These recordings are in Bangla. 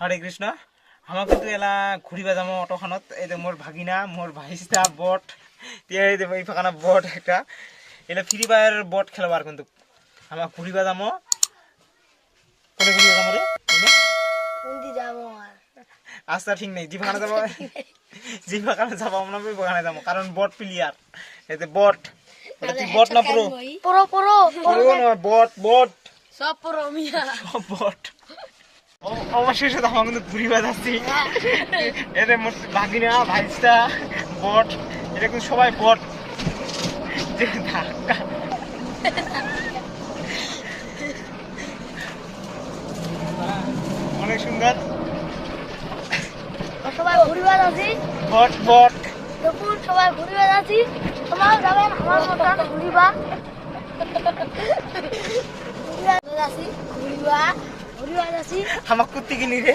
হরে কৃষ্ণ আমার কিন্তু এলা ঘুরিবা যাম অটোখনত। এই যে মোর ভাগিনা মোর ভাইস্তা বট এই ফাঁকানা বট একটা এলা ফ্রি ফায়ার বট খেলবার কিন্তু। আমার ঘুরিবা যাম। কোনে ঘুরিবা যাম রে আর আচ্ছা ঠিক নেই। জি ফাঁকানা যাব জি ফাঁকানা যাব আমরা ওই ফাঁকানা যাব। কারণ বট প্লেয়ার এই যে বট। তুই বট না পুরো পড়ো পুরো বট বট। সব পড়ো মিয়া। সব বট। অবশেষে তো আমার কিন্তু ঘুরিবা যাচ্ছি এতে মোট ভাগিনা ভাইস্তা বট এটা কিন্তু সবাই বট। যে ধাক্কা। অনেক সুন্দর। সবাই ঘুরিবা যাচ্ছি বট বট। সবাই ঘুরিবা যাচ্ছি তোমরাও যাবেন আমার মতন ঘুরিবা। ঘুরিবা। আমার কুত্তি কিনি রে।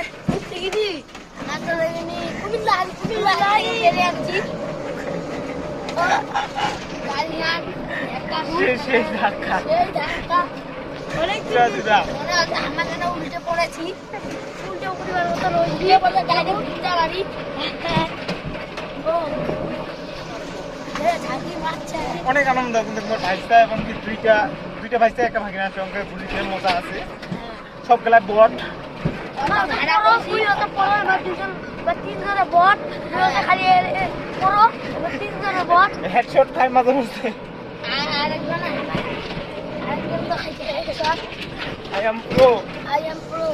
উল্টে পড়েছি। উল্টে পরিবার মতো রয়েছে বলে গাড়ি অনেক আনন্দ কিন্তু মোর ভাইস্তা এবং দুইটা দুইটা ভাইস্তা একটা ভাগিনার সঙ্গে ঘুরিতে মজা আছে। সব গেলা বট। হেডশট খাই মাঝে মধ্যে। I am pro I am pro